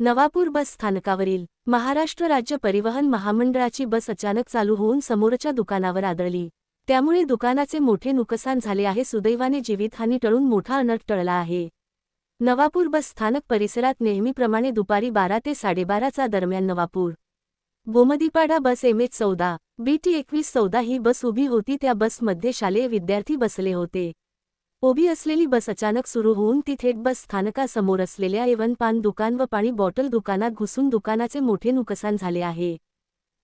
नवापूर बस स्थानकावरील महाराष्ट्र राज्य परिवहन महामंडळाची बस अचानक चालू होऊन समोरच्या दुकानावर आदळली. त्यामुळे दुकानाचे मोठे नुकसान झाले आहे. सुदैवाने जीवितहानी टळून मोठा अनर्थ टळला आहे. नवापूर बस स्थानक परिसरात नेहमीप्रमाणे दुपारी बारा ते साडेबाराचा दरम्यान Navapur. Gomdipada bus M H चौदा बीटी एकवीस चौदा ही बस उभी होती. त्या बसमध्ये शालेय विद्यार्थी बसले होते. उभी असलेली बस अचानक सुरू होऊन ती थेट बस स्थानकासमोर असलेल्या एवन पान दुकान व पाणी बॉटल दुकानात घुसून दुकानाचे मोठे नुकसान झाले आहे.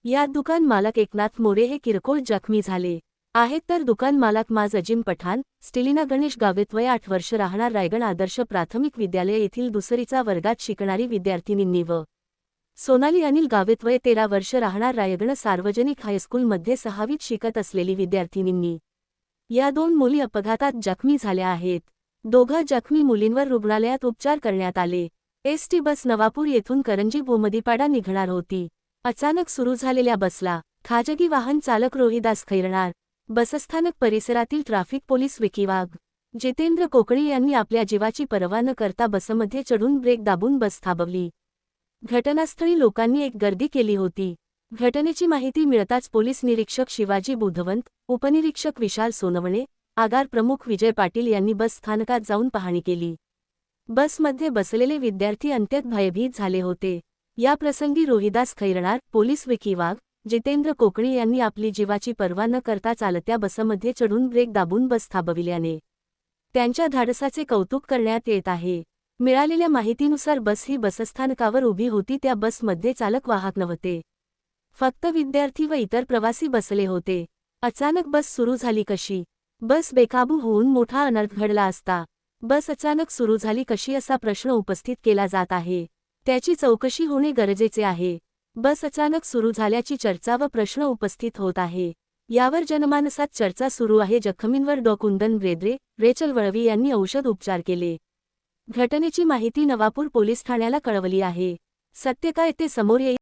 यात दुकान मालक एकनाथ मोरे हे किरकोळ जखमी झाले आहेत तर दुकान मालक माज अजिम पठाण स्टिलिना गणेश गावेत वय आठ वर्ष राहणार रायगड आदर्श प्राथमिक विद्यालय येथील दुसरीचा वर्गात शिकणारी विद्यार्थिनींनी व सोनाली अनिल गावेत वय तेरा वर्ष राहणार रायगड सार्वजनिक हायस्कूलमध्ये सहावीत शिकत असलेली विद्यार्थिनींनी या दोन मुली अपघातात जखमी झाल्या आहेत. दोघं जखमी मुलींवर रुग्णालयात उपचार करण्यात आले. एसटी बस नवापूर येथून करंजी भोमदीपाडा निघणार होती. अचानक सुरू झालेल्या बसला खाजगी वाहन चालक रोहिदास खैरणार बसस्थानक परिसरातील ट्राफिक पोलीस विकीवाघ जितेंद्र कोकणी यांनी आपल्या जीवाची पर्वा न करता बसमध्ये चढून ब्रेक दाबून बस थांबवली. घटनास्थळी लोकांनी एक गर्दी केली होती. घटनेची माहिती मिळताच पोलीस निरीक्षक शिवाजी बुधवंत उपनिरीक्षक विशाल सोनवणे आगार प्रमुख विजय पाटील यांनी बस स्थानकात जाऊन पाहणी केली. बसमध्ये बसलेले विद्यार्थी अंत्यत भयभीत झाले होते. या प्रसंगी रोहिदास खैरणार पोलीस विकीवाग जितेंद्र कोकणी यांनी आपली जीवाची पर्वा न करता चालत्या बसमध्ये चढून ब्रेक दाबून बस थांबविल्याने त्यांच्या धाडसाचे कौतुक करण्यात येत आहे. मिळालेल्या माहितीनुसार बस ही बसस्थानकावर उभी होती त्या बसमध्ये चालक वाहक नव्हते. फक्त विद्यार्थी व इतर प्रवासी बसले होते. अचानक बस सुरू झाली कशी? बस बेकाबू होऊन मोठा अनर्थ घडला असता. बस अचानक सुरू झाली कशी असा प्रश्न उपस्थित केला जात आहे. त्याची चौकशी होणे गरजेचे आहे. बस अचानक सुरू झाल्याची चर्चा व प्रश्न उपस्थित होत आहे. यावर जनमानसात चर्चा सुरू आहे. जखमींवर डॉ. कुंदन ब्रेद्रे रेचल वळवी यांनी औषध उपचार केले. घटनेची माहिती नवापूर पोलीस ठाण्याला कळवली आहे. सत्य काय ते समोर येईल.